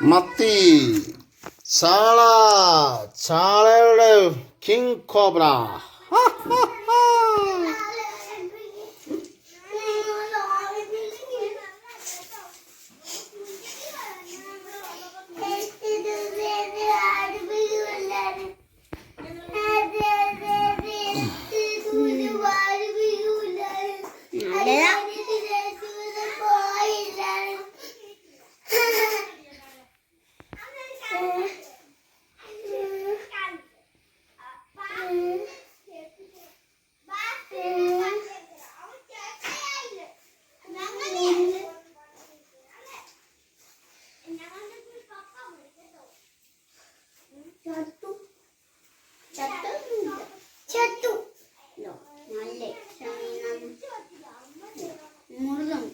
മത്തി ചാള ചാളയുടെ king cobra ചത്തു ചത്തു ചത്തു നല്ല മുറുകം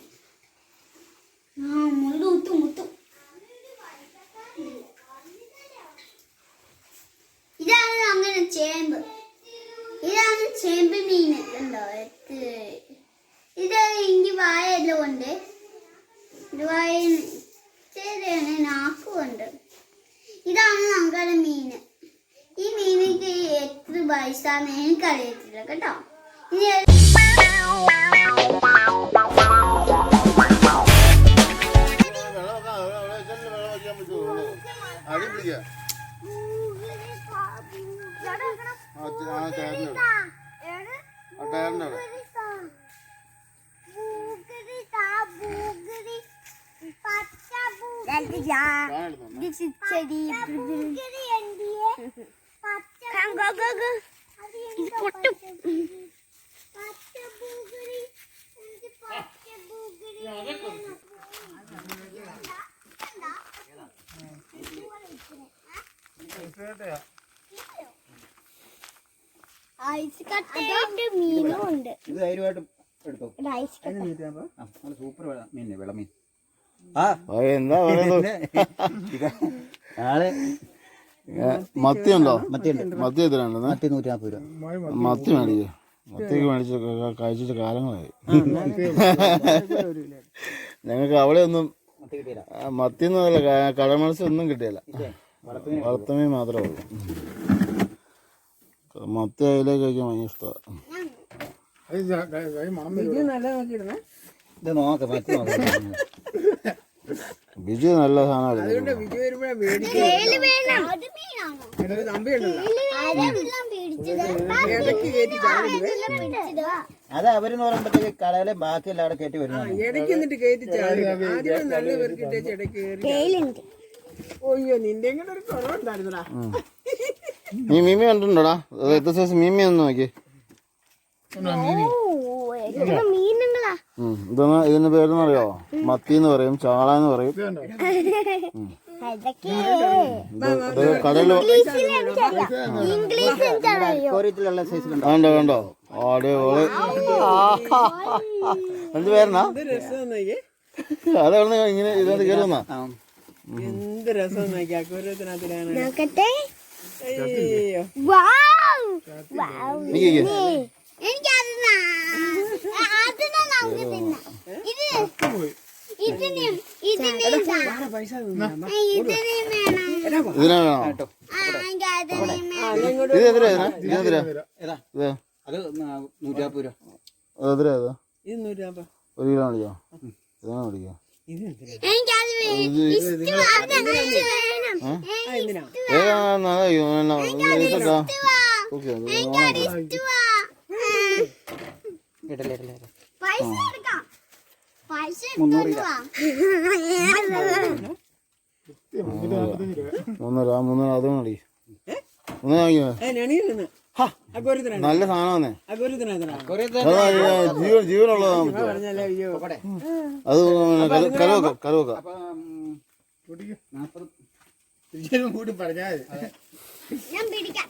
ആ മുള്ളു മുത്തു മുത്തു ഇതാണ് അങ്ങനെ ചേമ്പ് ഇതാണ് ചേമ്പ് മീൻ ഉണ്ടോ ഇത് ഇനി വായല്ലോ ഉണ്ട് വായ ചെറിയാണ് നാക്കുമുണ്ട് ഇതാണ് നമുക്കുള്ള മീന് ഈ മീനിക്ക് എത്ര പൈസന്ന് എനിക്കറിയത്തില്ല കേട്ടോ ഇനി അടി പിടിക്കുക ആ ആ ചെടി കട്ടയുണ്ട് മീനും ഉണ്ട്. ഇത് ധൈര്യമായിട്ടും എടുത്തോ. ഐസ് കട്ട. ആ നല്ല സൂപ്പർ എന്താ പറയുന്നത്? ഇത് നാളെ മത്തി ഉണ്ടോ? മത്തിയുണ്ട്. മത്തി എത്രയുണ്ടെന്ന് മത്തി നൂറ്റി നാൽപ്പത് രൂപ. മത്തി മേടിക്കുക മത്തിക്ക് മേടിച്ച് ക- കഴിച്ചിട്ട് കാലങ്ങളായി. ഞങ്ങൾക്ക് അവിടെ ഒന്നും മത്തി കിട്ടിയില്ല. മത്തി എന്നല്ല കടമത്സ്യം ഒന്നും കിട്ടിയില്ല. വളർത്തുമീൻ മാത്രമേ ഉള്ളൂ. മത്തി അതിലേക്ക് കഴിക്കാൻ ഭയങ്കര ഇഷ്ടമാണ് ഇത് നോക്കാം മത്തി നോക്കാം ബിജു നല്ല സാധനമാണ് അത് അവരെന്ന് പറയുമ്പോഴത്തേക്ക് കടയിലെ ബാക്കിയെല്ലാം അവിടെ കയറ്റി വരുന്നു ഇടയ്ക്ക് എന്നിട്ട് കയറ്റി ചാടി ആദ്യം നല്ല ഇടയ്ക്ക് കയറി ഓയ്യോ നിന്റെ ഒരു കുറവുണ്ടായിരുന്നടാ. നീ മീമി കണ്ടിട്ടുണ്ടോടാ? എത്ര സൈസ് മീമി ഒന്ന് നോക്കി. ഇതൊന്ന് ഇതിന്റെ പേരെന്ന് അറിയോ? മത്തി എന്ന് പറയും. ചാള എന്ന് പറയും കടലിൽ കണ്ടോ കണ്ടോ അടിപൊളി. എന്ത് പേരെന്നാ? എന്ത് രസം നോക്കിയേ? അതെവിടെ ഇങ്ങനെ ഇതിനകത്ത് കയറുന്ന എന്ത് രസം നോക്കി അക്കൂരത്തിനകത്തിലാണ് വാവ് വാവ് നീ എനിക്കത് അതിനെ നമുക്ക് തിന്നാം. ഇത് വേണം. ഇത് എതിരാ ഇത് എതിരാ? അത് നൂറ്റി രൂപ. അത് എതിരാ ഇത്? ഇത് ഒരു കിലോ മേടിക്കോ ഇതിനെ മേടിക്കോ? ഇത് വേണം ആ മൂന്നര അത് മതി മൂന്ന് വാങ്ങിയോ നല്ല സാധനമാണേ ജീവൻ ജീവനുള്ളതാണ്. അത് കരു- കരുവക്ക കരുവക്ക കൂടി പറഞ്ഞാൽ ഞാൻ പിടിക്കാം.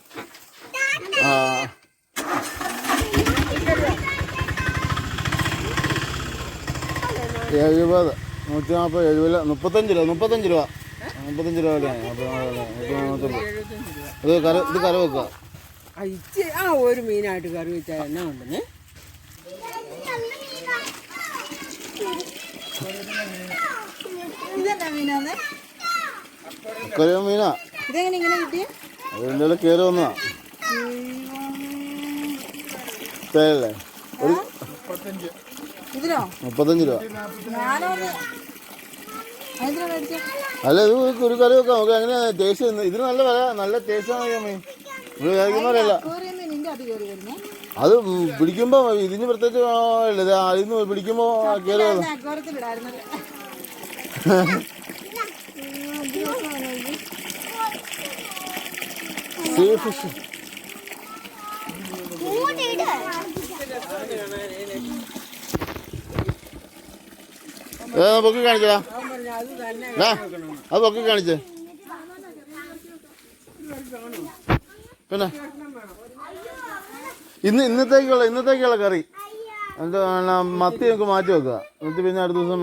എഴുപത് നൂറ്റി നാൽപ്പത് എഴുപത്. മുപ്പത്തഞ്ച് രൂപ മുപ്പത്തഞ്ച് രൂപ. മുപ്പത്തഞ്ച് രൂപ വിലയാണ് ഇത് കര ഇത് കര വെക്കുക ആ ഒരു മീനായിട്ട് കറി വെച്ചാൽ എന്നാ ഉണ്ടെന്ന് ഇതെന്താ മീനാന്ന്? അക്കരയോ മീനാ ഇതെങ്ങനെ ഇങ്ങനെ അതിന്റെ കയറി വന്നതാ. ശരിയല്ലേ ഒരു മുപ്പത്തഞ്ച്. രൂപ. ഞാനൊന്ന് അതിനാ മേടിച്ചേ? അല്ല ഇത് ഒരു കറി വെക്കാം. നമുക്ക് എങ്ങനെയാ ടേസ്റ്റ് ഇതിന് നല്ല വില നല്ല ടേസ്റ്റാണ് മീൻ. കോറിയൊന്നും നിന്റെ അത് കയറി വരുന്നേ. അത് പിടിക്കുമ്പോ ഇതിന് പ്രത്യേകിച്ച് ഇത് പിടിക്കുമ്പോ കയറി വന്നു. അക്വാറത്തിലിടായിരുന്നല്ലേ സീ ഫിഷ് പൊക്കി കാണിച്ചടാ അത് പൊക്കി കാണിച്ചേ പിന്നെ? ഇന്ന് ഇന്നത്തേക്കുള്ള ഇന്നത്തേക്കുള്ള കറി. എന്താ മത്തി നമുക്ക് മാറ്റി വെക്കുക എന്നിട്ട് പിന്നെ അടുത്ത ദിവസം.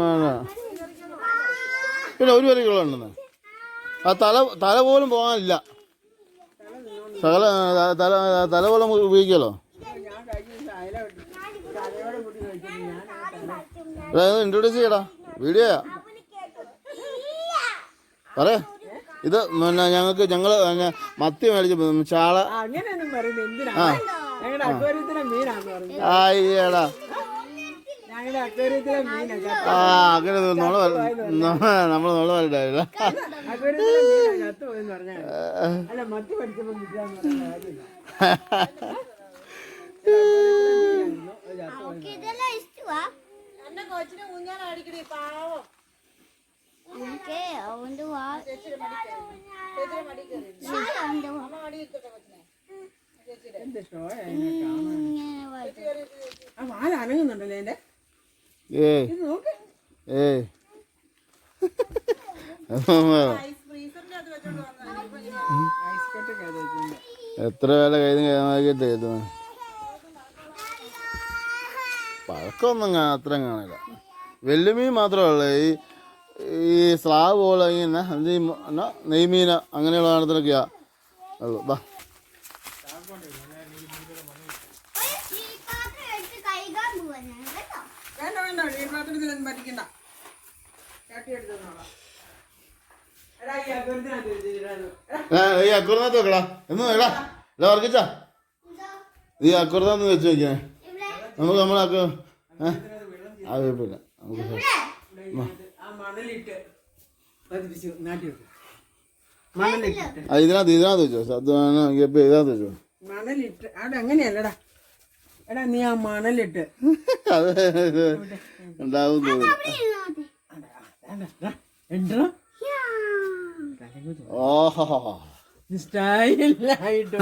പിന്നെ ഒരു വരക്കുള്ള ഉണ്ടെന്ന്. ആ തല തല പോലും പോകാനില്ല. സകല തല തലവെള്ളം ഉപയോഗിക്കാമല്ലോ ഇൻട്രൊഡ്യൂസ് ചെയ്യടാ. വീഡിയോ പറയാ. ഇത് പിന്നെ ഞങ്ങൾക്ക് ഞങ്ങൾ മത്തി മേടിച്ച് ചാള. ആ ആയിടാ ആ അങ്ങനെ നോള നമ്മൾ നോള പറഞ്ഞില്ല അവന്റെ വാ അനങ്ങുന്നുണ്ടല്ലേ എന്റെ? ഏ. ഏ. എത്ര വേല കൈതും കൈമാക്കിയിട്ട് കയറ്റുന്നു പഴക്കമൊന്നും കാണാൻ അത്രയും കാണില്ല വെല്ലുമീൻ മാത്രമല്ല ഈ ഈ സ്രാവ് പോലെ ഇങ്ങനെ നെയ്മീന അങ്ങനെയുള്ള സാധനത്തിനൊക്കെയാ ഉള്ളു. ബാ ഒന്നും പറ്റിക്കണ്ട ഈ അക്കുറിനകത്ത് വെക്കടാ. എന്ന് വേടാ എടാ വർക്കിച്ചാ ഈ അക്കുറന്നു വെച്ച് വെക്കണേ. നമുക്ക് നമ്മളാക്ക അത് കുഴപ്പമില്ല. നമുക്ക് ഇതിനകത്ത് ഇതിനകത്ത് വെച്ചോ. ഇതിനകത്ത് വെച്ചോ. മണലിട്ട്. അവിടെ അങ്ങനെയല്ലടാ. എടാ നീ ആ മണലിട്ട്. അത് ഇത് ഉണ്ടാവും തോന്നില്ല എന്തോ? ഓഹോ. സ്റ്റൈലായിട്ട്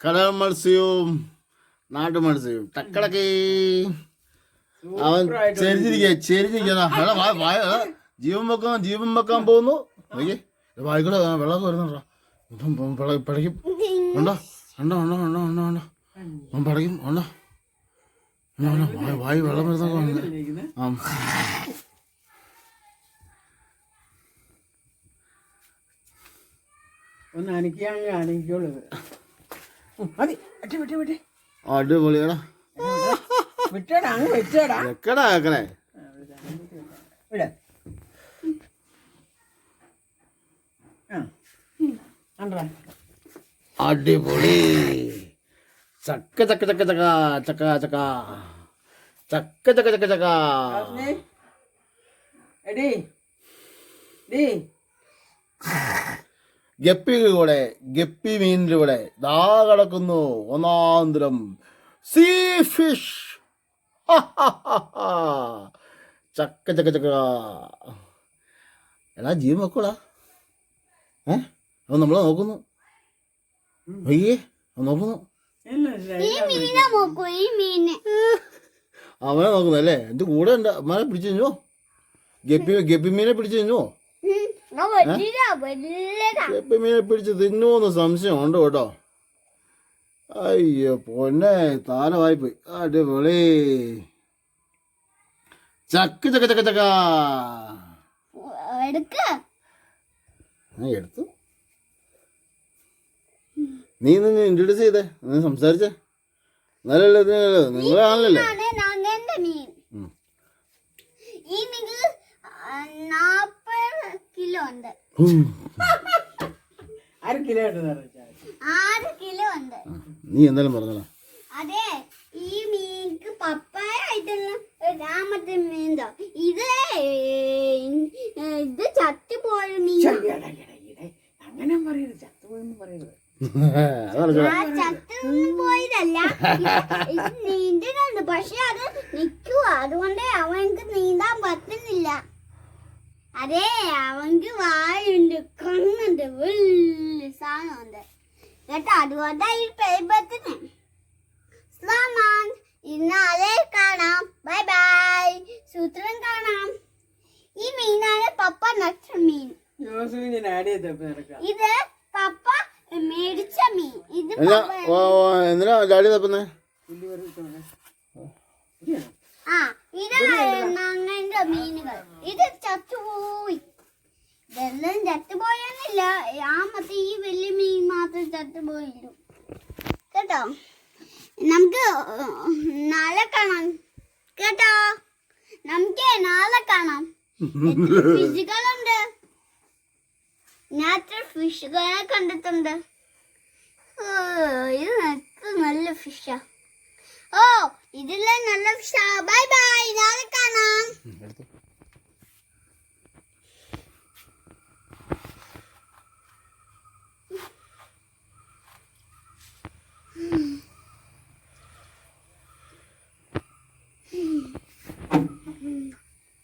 കടൽ മത്സ്യവും നാട്ടു മത്സ്യവും. ടക്കടക്കേ അവൻ ചെരിഞ്ഞിരിക്കുക ചെരിഞ്ഞിരിക്കുന്ന ജീവൻ വെക്കാൻ ജീവൻ വെക്കാൻ പോകുന്നു. നോക്കിയേ വായിക്കൂടെ വെള്ളം വരുന്നുണ്ടോ? പിടയ്ക്കും. ഉണ്ടോ ഉണ്ടോ ഉണ്ടോ ഉണ്ടോ ഉണ്ടോ ഉണ്ടോ അവൻ പിടയ്ക്കും ഉണ്ടോ ഉണ്ടോ, ഉണ്ടോ വായ വായി വെള്ളം വരുന്നൊക്കെ ആ. ഒന്ന് അനക്കിയാങ്ങ് അനക്കിക്കോളൂ. മതി. വിട്ടി വിട്ടി വിട്ടി. അടിപൊളിയാടാ. വിട്ടടാ അങ്ങ് വെച്ചേടാ എക്കടാ എക്കടേ ഇവിടെ ആ കണ്ടാ അടിപൊളി. ചക്ക ചക്ക ചക്ക ചക്ക ചക്ക ചക്ക. ചക്ക ചക്ക ചക്ക ചക്ക. ഗപ്പി കൂടെ ഗപ്പി മീനിലൂടെ കൂടെ ദാ കിടക്കുന്നു ഒന്നാന്തരം സീ ഫിഷ് ചക്ക ചക്ക ചക്ക. എടാ ജീവൻ വെക്കൂടാ. ഏ? അത് നമ്മൾ നോക്കുന്നു. അയ്യേ അത് നോക്കുന്നു. അവനെ നോക്കുന്നു അല്ലേ? എന്റെ കൂടെ ഉണ്ട്. അമ്മനെ പിടിച്ചു കഴിഞ്ഞോ ഗപ്പി മീനെ പിടിച്ചു കഴിഞ്ഞോ ഗപ്പിമീനെ പിടിച്ച് തിന്നുവോന്ന് സംശയം ഉണ്ട് കേട്ടോ. അയ്യോ പൊന്നെ താരമായിപ്പോയി. അടിപൊളി. ചക്ക് ചക്ക ചക്ക ചക്ക. എടുത്തു. നീ നിന്ന് ഇൻട്രൊഡ്യൂസ് ചെയ്തേ? നീ സംസാരിച്ചേ? എന്നാലല്ലേ നിങ്ങൾ നിങ്ങളാണല്ലേ കിലോ ഉണ്ട്. ആറ് കിലോ ഉണ്ട് നീ എന്തായാലും പറഞ്ഞോളാം. അതെ ഈ മീൻക്ക് പപ്പായ ആയിട്ടുള്ള മീൻതോ ഇത് ഇത് ചത്തുപോയ മീൻ അങ്ങനെ പറയുന്നത് ചത്തുപോയെന്ന് പറയരുത്. നീന്തുന്നുണ്ട്. പക്ഷെ അത് നിൽക്കുക അതുകൊണ്ട് അവൻക്ക് നീന്താൻ പറ്റുന്നില്ല. അതെ അവൻക്ക് വായുണ്ട്. കണ്ണുണ്ട്. വലിയ സാധനമുണ്ട്. കേട്ടോ? അതുകൊണ്ടാ ഈ പേപ്പത്തിന് ഇന്നാലെ കാണാം. Bye bye. സൂത്രം കാണാം. ഈ മീനാണ് പപ്പ നട്ട മീൻ. ഇത് പപ്പ എന്തിനാ ഡാഡി തപ്പുന്നേ? മീനുകൾ. ഇത് ചത്തുപോയി. ഇതെല്ലാം ചത്തുപോയെന്നില്ല. ആ ഈ വലിയ മീൻ മാത്രം ചത്തുപോയില്ലു കേട്ടോ? നമുക്ക് നാളെ കാണാം. കേട്ടോ? നമുക്ക് നാളെ കാണാം. ഫിസിക്കൽ ഫിഷുകളുണ്ട് ഫിഷ് ഫിഷുകളെ ഓ, ഇത് നല്ല ഫിഷാ. ഓ ഇതെല്ലാം നല്ല ഫിഷാ. ബൈ ബൈ നാളെ കാണാം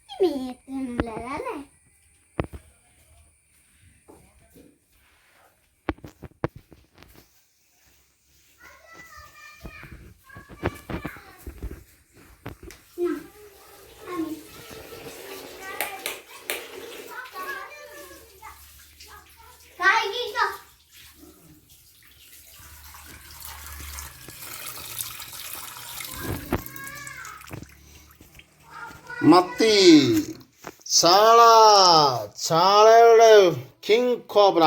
ഈ മീൻ എത്ര നല്ലതല്ലേ കായിക്കോ മത്തി ചാള ചാളയുടെ കിങ് കോബ്ര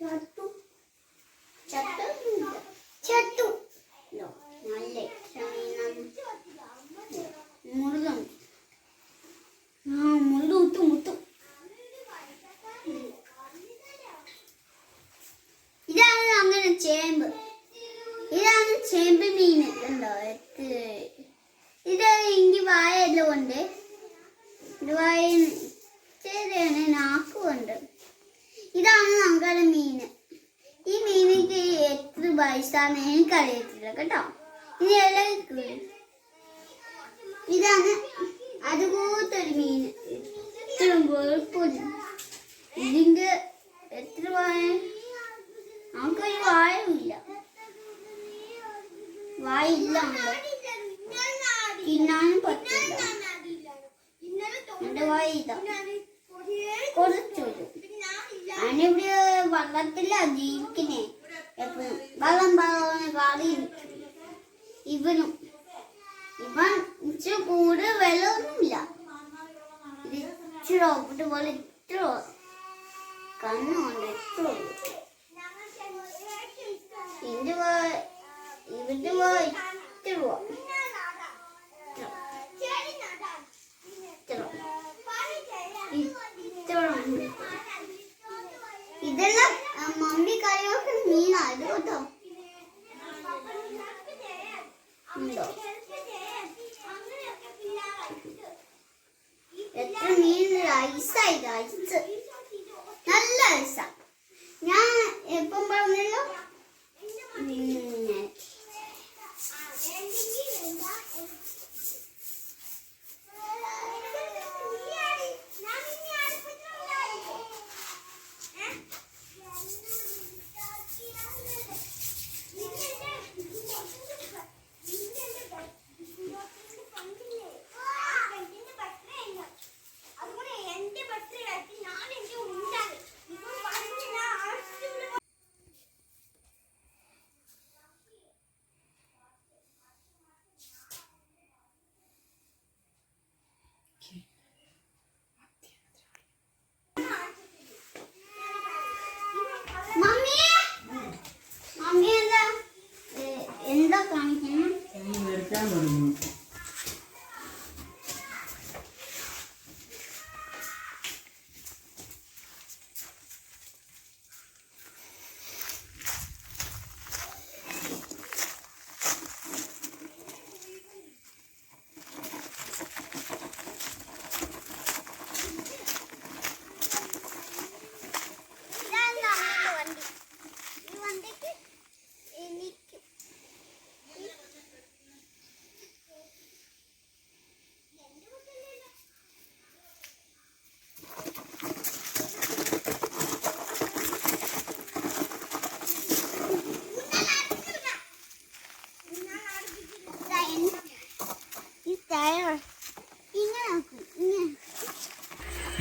ചത്തു ചത്തു ചത്തു നല്ല മുറുകം ആ മുള്ളു മുത്തു മുത്തു ഇതാണ് അങ്ങനെ ചേമ്പ് ഇതാണ് ചേമ്പ് മീൻ. ഉണ്ടോ ഇത് എനിക്ക് വായെല്ലാം ഇത് വായ ചെറിയാണ് നാക്കുമുണ്ട് ഇതാണ് നമുക്കത് മീൻ. ഈ മീനിക്ക് എത്ര പൈസാന്ന് എനിക്കറിയത്തില്ല കേട്ടോ? ഇനി എല്ലാം. ഇതാണ് അതുപോലത്തൊരു മീൻ. ഇത്ര വെളുപ്പില്ല ഇതിന്റെ എത്ര വായ? നമുക്കൊരു വായമില്ല. വായില്ല. തിന്നാനും പറ്റില്ല എന്റെ വായ ഇതാ കുറച്ചൊരു ഞാനിവിടെ വള്ളത്തിലാ ജീവിക്കുന്നേ. എപ്പോഴും വള്ളം വെള്ളം കാടി നിൽക്കും ഇവനും. ഇവൻ ഇച്ചിരി കൂടുതൽ വെള്ളമൊന്നുമില്ല ഇച്ചിരി ഒപ്പിട്ട് പോലെ ഇത്ര കണ്ണുകൊണ്ട് ഇത്ര ഉള്ളൂ. ഇതിന്റെ വാ- ഇവന്റെ വാ ഇത്ര വാ. ഇത്ര. ഇത്ര ഉണ്ട്. ഇതെല്ലാം മമ്മി കറിയൊക്കെ മീനായത് കേട്ടോ ഉണ്ടോ എത്ര മീൻ ഐസായി ഐസ് നല്ല ഐസാ ഞാൻ എപ്പം പറഞ്ഞല്ലോ ഉം.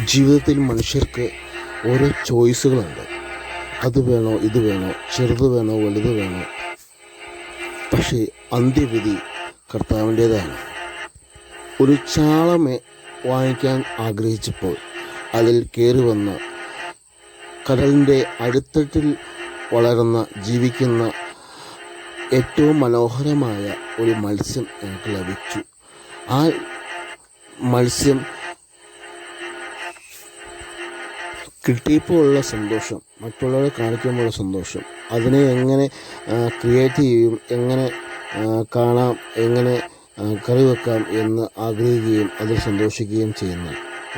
ജീവിതത്തിൽ മനുഷ്യർക്ക് ഓരോ ചോയ്സുകളുണ്ട്. അത് വേണോ ഇത് വേണോ ചെറുത് വേണോ വലുത് വേണോ. പക്ഷേ അന്ത്യവിധി കർത്താവിന്റേതാണ്. ഒരു ചാളമേ വാങ്ങിക്കാൻ ആഗ്രഹിച്ചപ്പോൾ അതിൽ കയറി വന്ന് കടലിന്റെ അടിത്തട്ടിൽ വളരുന്ന ജീവിക്കുന്ന ഏറ്റവും മനോഹരമായ ഒരു മത്സ്യം എനിക്ക് ലഭിച്ചു. ആ മത്സ്യം കിട്ടിയപ്പോൾ ഉള്ള സന്തോഷം മറ്റുള്ളവരെ കാണിക്കുമ്പോഴുള്ള സന്തോഷം. അതിനെ എങ്ങനെ ക്രിയേറ്റ് ചെയ്യും എങ്ങനെ കാണാം എങ്ങനെ കറി വെക്കാം എന്ന് ആഗ്രഹിക്കുകയും അതിൽ സന്തോഷിക്കുകയും ചെയ്യുന്ന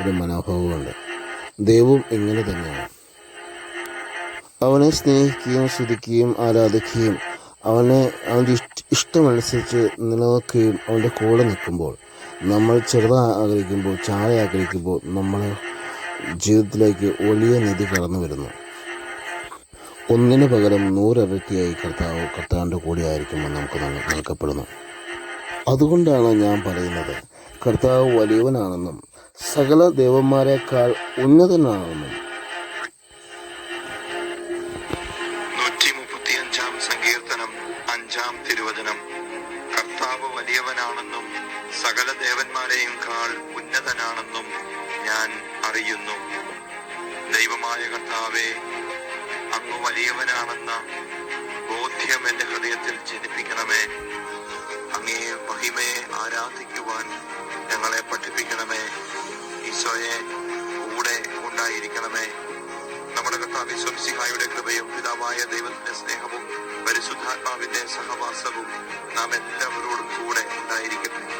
ഒരു മനോഭാവമുണ്ട്. ദൈവം ഇങ്ങനെ തന്നെയാണ്. അവനെ സ്നേഹിക്കുകയും സ്തുതിക്കുകയും ആരാധിക്കുകയും അവനെ അവന്റെ ഇഷ്ട ഇഷ്ടമനുസരിച്ച് നിലനിൽക്കുകയും അവന്റെ കൂടെ നിൽക്കുമ്പോൾ നമ്മൾ ചെറുതാ ആഗ്രഹിക്കുമ്പോൾ ചായ ആഗ്രഹിക്കുമ്പോൾ നമ്മൾ ജീവിതത്തിലേക്ക് വലിയ നിധി കടന്നു വരുന്നു. ഒന്നിനു പകരം നൂറിരട്ടിയായി കർത്താവ് കർത്താവിന്റെ കൂടിയായിരിക്കുമെന്ന് നമുക്ക് നൽ- നൽകപ്പെടുന്നു. അതുകൊണ്ടാണ് ഞാൻ പറയുന്നത് കർത്താവ് വലിയവനാണെന്നും സകല ദേവന്മാരെക്കാൾ ഉന്നതനാണെന്നും. വലിയവനാണെന്ന ബോധ്യം എന്റെ ഹൃദയത്തിൽ ജനിപ്പിക്കണമേ. അങ്ങേ മഹിമയെ ആരാധിക്കുവാൻ ഞങ്ങളെ പഠിപ്പിക്കണമേ. ഈശോയെ കൂടെ ഉണ്ടായിരിക്കണമേ. നമ്മുടെ കർത്താവ് സ്വംസിഹായുടെ കൃപയും പിതാവായ ദൈവത്തിന്റെ സ്നേഹവും പരിശുദ്ധാത്മാവിന്റെ സഹവാസവും നാം എല്ലാവരോടും കൂടെ ഉണ്ടായിരിക്കട്ടെ.